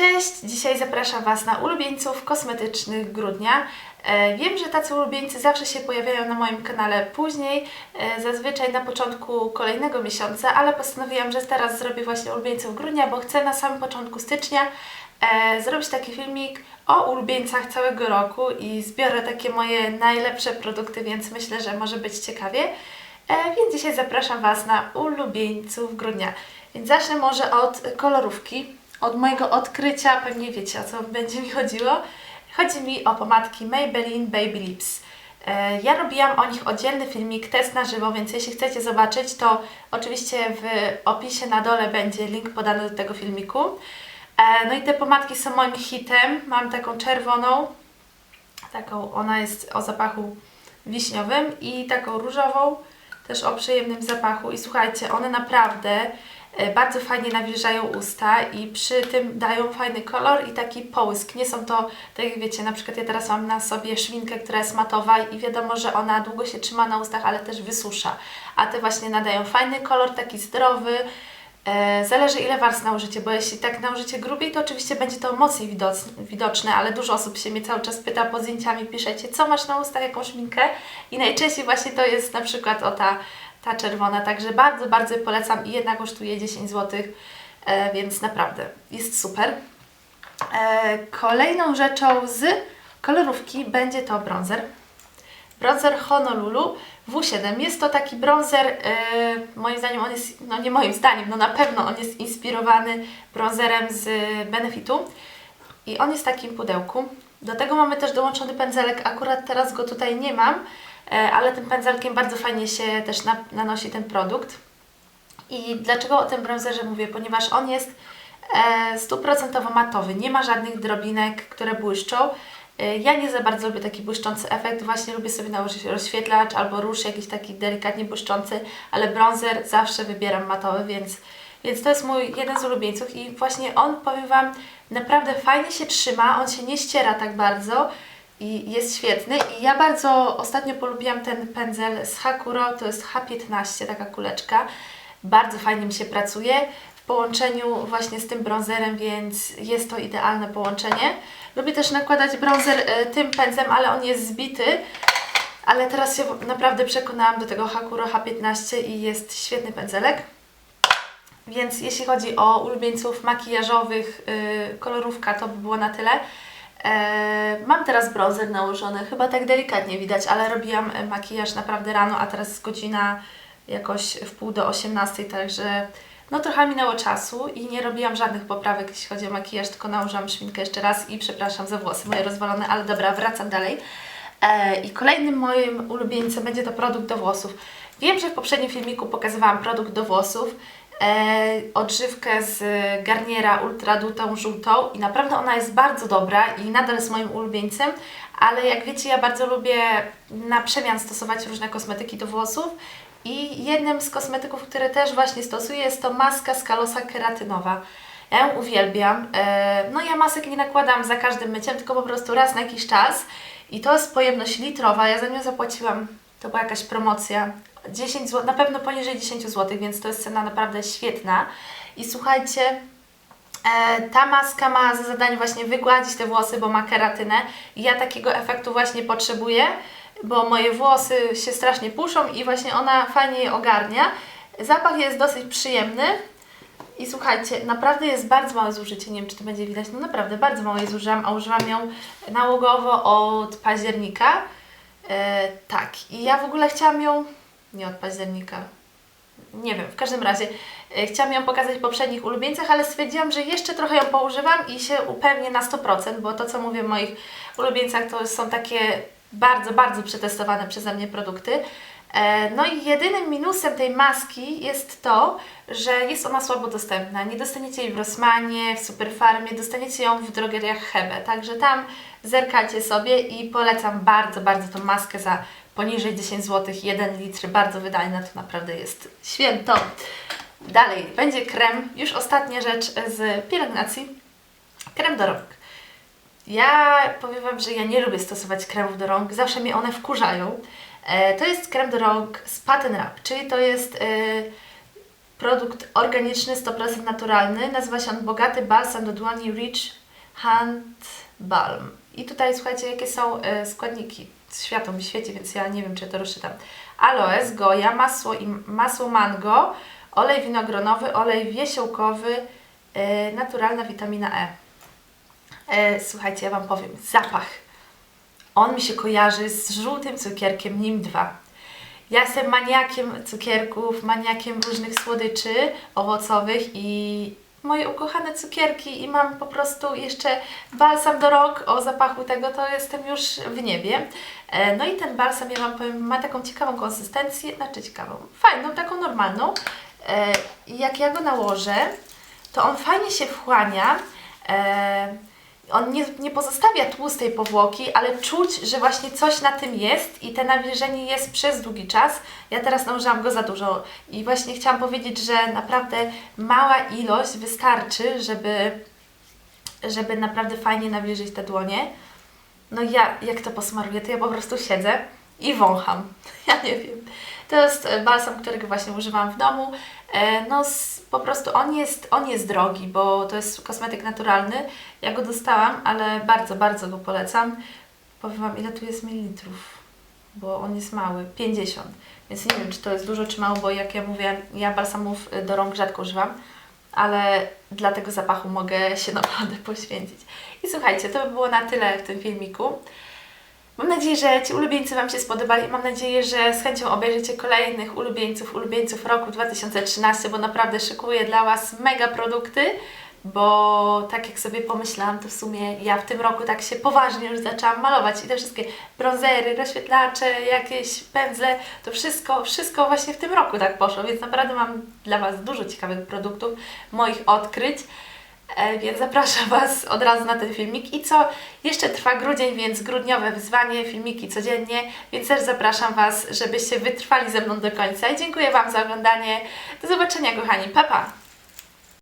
Cześć! Dzisiaj zapraszam Was na ulubieńców kosmetycznych grudnia. E, Wiem, że tacy ulubieńcy zawsze się pojawiają na moim kanale później, e, zazwyczaj na początku kolejnego miesiąca, ale postanowiłam, że teraz zrobię właśnie ulubieńców grudnia, bo chcę na samym początku stycznia e, zrobić taki filmik o ulubieńcach całego roku i zbiorę takie moje najlepsze produkty, więc myślę, że może być ciekawie. Więc dzisiaj zapraszam Was na ulubieńców grudnia. Więc zacznę może od kolorówki, od mojego odkrycia, pewnie wiecie o co będzie mi chodziło. Chodzi mi o pomadki Maybelline Baby Lips. E, Ja robiłam o nich oddzielny filmik, test na żywo, więc jeśli chcecie zobaczyć, to oczywiście w opisie na dole będzie link podany do tego filmiku. E, No i te pomadki są moim hitem. Mam taką czerwoną, taką, ona jest o zapachu wiśniowym i taką różową, też o przyjemnym zapachu. I słuchajcie, one naprawdę bardzo fajnie nawilżają usta i przy tym dają fajny kolor i taki połysk. Nie są to, tak jak wiecie, na przykład ja teraz mam na sobie szminkę, która jest matowa i wiadomo, że ona długo się trzyma na ustach, ale też wysusza. A te właśnie nadają fajny kolor, taki zdrowy. E, Zależy ile warstw nałożycie, bo jeśli tak nałożycie grubiej, to oczywiście będzie to mocniej widoc- widoczne, ale dużo osób się mnie cały czas pyta pod zdjęciami, piszecie, co masz na ustach, jaką szminkę i najczęściej właśnie to jest na przykład o ta, ta czerwona, także bardzo, bardzo polecam i jedna kosztuje 10 zł, e, więc naprawdę jest super. E, kolejną rzeczą z kolorówki będzie to bronzer. Bronzer Honolulu W7. Jest to taki bronzer, e, moim zdaniem on jest, no nie moim zdaniem, no na pewno on jest inspirowany bronzerem z Benefitu. I on jest w takim pudełku. Do tego mamy też dołączony pędzelek, akurat teraz go tutaj nie mam, ale tym pędzelkiem bardzo fajnie się też na, nanosi ten produkt. I dlaczego o tym bronzerze mówię? Ponieważ on jest e, stuprocentowo matowy, nie ma żadnych drobinek, które błyszczą. E, Ja nie za bardzo lubię taki błyszczący efekt, właśnie lubię sobie nałożyć rozświetlacz albo róż jakiś taki delikatnie błyszczący, ale bronzer zawsze wybieram matowy, więc, więc to jest mój jeden z ulubieńców i właśnie on, powiem Wam, naprawdę fajnie się trzyma, on się nie ściera tak bardzo i jest świetny i ja bardzo ostatnio polubiłam ten pędzel z Hakuro, to jest H15, taka kuleczka, bardzo fajnie mi się pracuje w połączeniu właśnie z tym bronzerem, więc jest to idealne połączenie. Lubię też nakładać bronzer e, tym pędzlem, ale on jest zbity. Ale teraz się naprawdę przekonałam do tego Hakuro H15 i jest świetny pędzelek. Więc jeśli chodzi o ulubieńców makijażowych, yy, kolorówka, to by było na tyle. E, mam teraz bronzer nałożony, chyba tak delikatnie widać, ale robiłam e, makijaż naprawdę rano, a teraz jest godzina jakoś w pół do 18, także no trochę minęło czasu i nie robiłam żadnych poprawek, jeśli chodzi o makijaż, tylko nałożyłam szminkę jeszcze raz i przepraszam za włosy moje rozwalone, ale dobra, wracam dalej. E, I kolejnym moim ulubieńcem będzie to produkt do włosów. Wiem, że w poprzednim filmiku pokazywałam produkt do włosów, odżywkę z Garniera Ultra Dutą Żółtą i naprawdę ona jest bardzo dobra i nadal jest moim ulubieńcem, ale jak wiecie, ja bardzo lubię na przemian stosować różne kosmetyki do włosów i jednym z kosmetyków, które też właśnie stosuję jest to maska z kalosa keratynowa. Ja ją uwielbiam. E, No ja masek nie nakładam za każdym myciem, tylko po prostu raz na jakiś czas. I to jest pojemność litrowa. Ja za nią zapłaciłam, to była jakaś promocja, 10 zł, na pewno poniżej 10 zł, więc to jest cena naprawdę świetna. I słuchajcie, E, ta maska ma za zadanie właśnie wygładzić te włosy, bo ma keratynę i ja takiego efektu właśnie potrzebuję, bo moje włosy się strasznie puszą i właśnie ona fajnie je ogarnia. Zapach jest dosyć przyjemny i słuchajcie, naprawdę jest bardzo małe zużycie, nie wiem czy to będzie widać, no naprawdę bardzo mało jej zużyłam, a użyłam ją nałogowo od października. E, tak, i ja w ogóle chciałam ją, nie od października, nie wiem, w każdym razie e, chciałam ją pokazać w poprzednich ulubieńcach, ale stwierdziłam, że jeszcze trochę ją poużywam i się upewnię na 100%, bo to co mówię w moich ulubieńcach to są takie bardzo, bardzo przetestowane przeze mnie produkty. E, No i jedynym minusem tej maski jest to, że jest ona słabo dostępna. Nie dostaniecie jej w Rossmanie, w Superfarmie, dostaniecie ją w drogeriach Hebe. Także tam zerkajcie sobie i polecam bardzo, bardzo tą maskę za poniżej 10 zł, 1 litr, bardzo wydajna, to naprawdę jest święto. Dalej, będzie krem, już ostatnia rzecz z pielęgnacji, krem do rąk. Ja powiem Wam, że ja nie lubię stosować kremów do rąk, zawsze mnie one wkurzają. E, to jest krem do rąg z Patent Wrap, czyli to jest e, Produkt organiczny, 100% naturalny. Nazywa się on Bogaty Balsam do dłoni Rich Hand Balm. I tutaj słuchajcie, jakie są e, składniki. Światło mi świeci, więc ja nie wiem, czy ja to rozczytam. Aloes, goja, masło, i, masło mango, olej winogronowy, olej wiesiołkowy, e, naturalna witamina E. E, słuchajcie, ja Wam powiem, zapach. On mi się kojarzy z żółtym cukierkiem NIM2. Ja jestem maniakiem cukierków, maniakiem różnych słodyczy owocowych i moje ukochane cukierki i mam po prostu jeszcze balsam do rąk o zapachu tego, to jestem już w niebie. E, No i ten balsam, ja Wam powiem, ma taką ciekawą konsystencję, znaczy ciekawą, fajną, taką normalną. E, jak ja go nałożę, to on fajnie się wchłania. On nie, nie pozostawia tłustej powłoki, ale czuć, że właśnie coś na tym jest i te nawilżenie jest przez długi czas. Ja teraz nałożyłam go za dużo i właśnie chciałam powiedzieć, że naprawdę mała ilość wystarczy, żeby, żeby naprawdę fajnie nawilżyć te dłonie. No ja, jak to posmaruję, to ja po prostu siedzę i wącham. Ja nie wiem. To jest balsam, którego właśnie używam w domu. E, No po prostu on jest, on jest drogi, bo to jest kosmetyk naturalny. Ja go dostałam, ale bardzo, bardzo go polecam. Powiem Wam, ile tu jest mililitrów, bo on jest mały, 50. Więc nie wiem, czy to jest dużo, czy mało, bo jak ja mówię, ja balsamów y, do rąk rzadko używam, ale dla tego zapachu mogę się naprawdę poświęcić. I słuchajcie, to by było na tyle w tym filmiku. Mam nadzieję, że ci ulubieńcy Wam się spodobali. Mam nadzieję, że z chęcią obejrzycie kolejnych ulubieńców, ulubieńców roku 2013, bo naprawdę szykuję dla Was mega produkty, bo tak jak sobie pomyślałam, to w sumie ja w tym roku tak się poważnie już zaczęłam malować i te wszystkie bronzery, rozświetlacze, jakieś pędzle, to wszystko, wszystko właśnie w tym roku tak poszło, więc naprawdę mam dla Was dużo ciekawych produktów, moich odkryć. E, Więc zapraszam Was od razu na ten filmik. I co? Jeszcze trwa grudzień, więc grudniowe wyzwanie, filmiki codziennie, więc też zapraszam Was, żebyście wytrwali ze mną do końca. I dziękuję Wam za oglądanie. Do zobaczenia, kochani. Pa, pa!